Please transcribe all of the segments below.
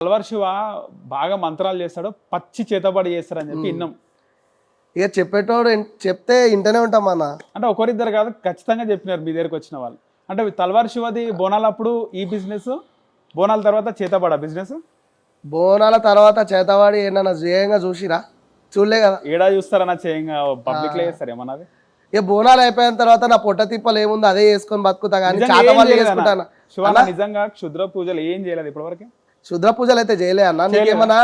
అల్వార్ శివ బాగా మంత్రాలు చేస్తాడు పచ్చి చేతబడి చేస్తాడని చెప్పి విన్నాం ఇక చెప్పేటోడు చెప్తే ఇంటనే ఉంటాం అన్న. అంటే ఒకరిద్దరు కాదు ఖచ్చితంగా చెప్పినారు మీ దగ్గరికి వచ్చిన వాళ్ళు. అంటే తల్వార్ శివది బోనాలప్పుడు ఈ బిజినెస్ బోనాల తర్వాత చేతబడ బిజినెస్ బోనాల తర్వాత చేతవాడి ఏమన్నా జయంగా చూసిరా? చూడలే కదా. ఏడా చూస్తారన్న చేయంగా పబ్లిక్లో చేస్తారు ఏమన్నది? ఇక బోనాలు అయిపోయిన తర్వాత నా పొట్ట తిప్పలు ఏముందో అదే వేసుకొని బతుకుతా కానీ నిజంగా చేత ఏం వాళ్ళు చేయలేదన్న. చేసుకుంటాను? శివ నిజంగా క్షుద్ర పూజలు ఏం చేయలేదు ఇప్పటివరకు? శుద్ర పూజలు అయితే చేయలే. అన్న నీకేమన్నా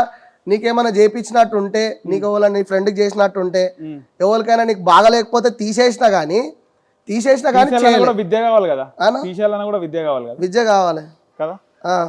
నీకేమన్నా చేపించినట్టు ఉంటే నీకు ఎవరైనా నీ ఫ్రెండ్కి చేసినట్టు ఉంటే. ఎవరికైనా నీకు బాగలేకపోతే తీసేసినా కానీ తీసేసినా కానీ విద్య కావాలి కదా? తీసేయాలన్నా కూడా విద్య కావాలి కదా? విద్య కావాలి. కదా.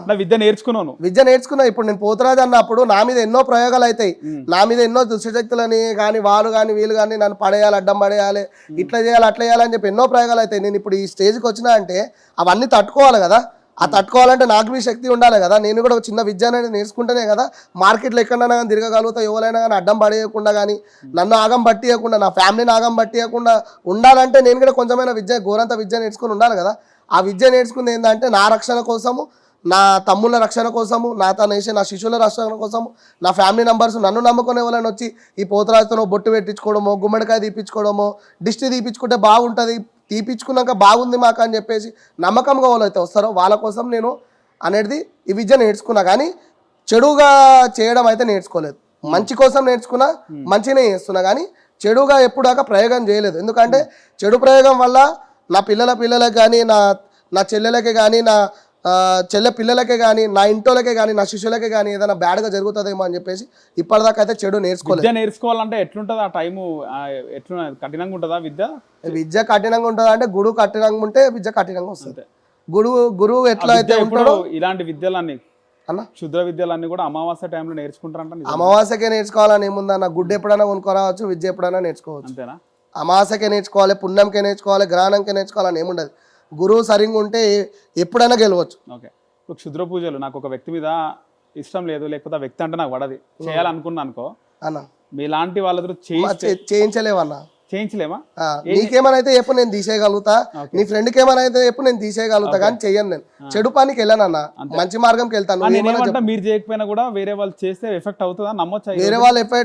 నా విద్య నేర్చుకున్నావు నువ్వు విద్య నేర్చుకున్నా. ఇప్పుడు నేను పోతురాజు అన్నప్పుడు నా మీద ఎన్నో ప్రయోగాలు అవుతాయి నా మీద ఎన్నో దుష్టశక్తులని కానీ వాళ్ళు కానీ వీళ్ళు కానీ నన్ను పడేయాలి అడ్డం పడేయాలి ఇట్లా చేయాలి అట్లా చేయాలి అని చెప్పి ఎన్నో ప్రయోగాలు అవుతాయి నేను ఇప్పుడు ఈ స్టేజ్కి వచ్చినా అంటే అవన్నీ తట్టుకోవాలి కదా? ఆ తట్టుకోవాలంటే నాకు మీ శక్తి ఉండాలి కదా. నేను కూడా ఒక చిన్న విద్య అనేది నేర్చుకుంటేనే కదా. మార్కెట్లో ఎక్కడైనా కానీ తిరగగలుగుతా ఎవరైనా కానీ అడ్డం పడేయకుండా కానీ నన్ను ఆగం పట్టియకుండా నా ఫ్యామిలీని ఆగం పట్టియకుండా ఉండాలంటే నేను కూడా కొంచెమైనా విద్య ఘోరంత విద్య నేర్చుకుని ఉండాలి కదా. ఆ విద్య నేర్చుకుంది ఏంటంటే నా రక్షణ కోసము నా తమ్ముళ్ళ రక్షణ కోసము నా తన వేసే నా శిశువుల రక్షణ కోసము నా ఫ్యామిలీ మెంబర్స్ నన్ను నమ్ముకునే వాళ్ళని వచ్చి ఈ పోతరాజుతో బొట్టు పెట్టించుకోవడమో గుమ్మడికాయ తీపించుకోవడమో దిష్టి తీపించుకుంటే బాగుంటుంది తీపించుకున్నాక బాగుంది మాకు అని చెప్పేసి నమ్మకంగా వాళ్ళు అయితే వస్తారో వాళ్ళ కోసం నేను అనేది ఈ విద్య నేర్చుకున్నా కానీ చెడుగా చేయడం అయితే నేర్చుకోలేదు. మంచి కోసం నేర్చుకున్నా మంచినే చేస్తున్నా కానీ చెడుగా ఎప్పుడు దాకా ప్రయోగం చేయలేదు. ఎందుకంటే చెడు ప్రయోగం వల్ల నా పిల్లల పిల్లలకు కానీ నా నా చెల్లెలకి కానీ నా చెల్లె పిల్లలకే కానీ నా ఇంటోలకే కానీ నా శిష్యులకే కానీ ఏదైనా బ్యాడ్గా జరుగుతుందేమో అని చెప్పేసి ఇప్పటిదాకా అయితే చెడు నేర్చుకోలేదు. విద్య నేర్చుకోవాలంటే ఎట్లుంటది ఆ టైము? ఎట్లా కఠినంగా ఉంటుందా విద్య? విద్య కఠినంగా ఉంటుందా అంటే గురువు కఠినంగా ఉంటే విద్య కఠినంగా వస్తుంది. గురువు గురువు ఎట్లా అయితే ఉంటాడో ఇలాంటి విద్యలన్నీ అన్న? క్షుద్ర విద్యలన్నీ కూడా అమావాస్య టైంలో నేర్చుకుంటారంట. అమావాస్యకే నేర్చుకోవాలని ఏముందన్న? గుడ్డు ఎప్పుడైనా కొనుక్కోరావచ్చు విద్య ఎప్పుడైనా నేర్చుకోవచ్చు. అంతేనా? అమావాస్యకే నేర్చుకోవాలి పుణ్యంకే నేర్చుకోవాలి గ్రహణంకే నేర్చుకోవాలని ఏముండదు. గురువు సరిగ్గా ఉంటే ఎప్పుడైనా గెలవచ్చు. ఓకే. ఇప్పుడు క్షుద్ర పూజలు నాకు ఒక వ్యక్తి మీద ఇష్టం లేదు లేకపోతే ఆ వ్యక్తి అంటే నాకు పడది. చేయాలనుకున్నా అనుకో అన్న. మీలాంటి వాళ్ళతో చేయి మా చే- చేయించలేవన్నా. చేయించలేమా? నీకేమైనా అయితే ఎప్పుడు నేను తీసేయగలుగుతా. నీ ఫ్రెండ్కి ఏమైనా అయితే ఎప్పుడు నేను తీసేయగలుగుతా కానీ చెయ్యను నేను. చెడు పనికి వెళ్ళానన్నా మంచి మార్గంకి వెళ్తాను. మీరు చేయకపోయినా కూడా వేరే వాళ్ళు చేస్తే ఎఫెక్ట్ అవుతుందా నమ్మొచ్చా వేరే వాళ్ళు ఎఫెక్ట్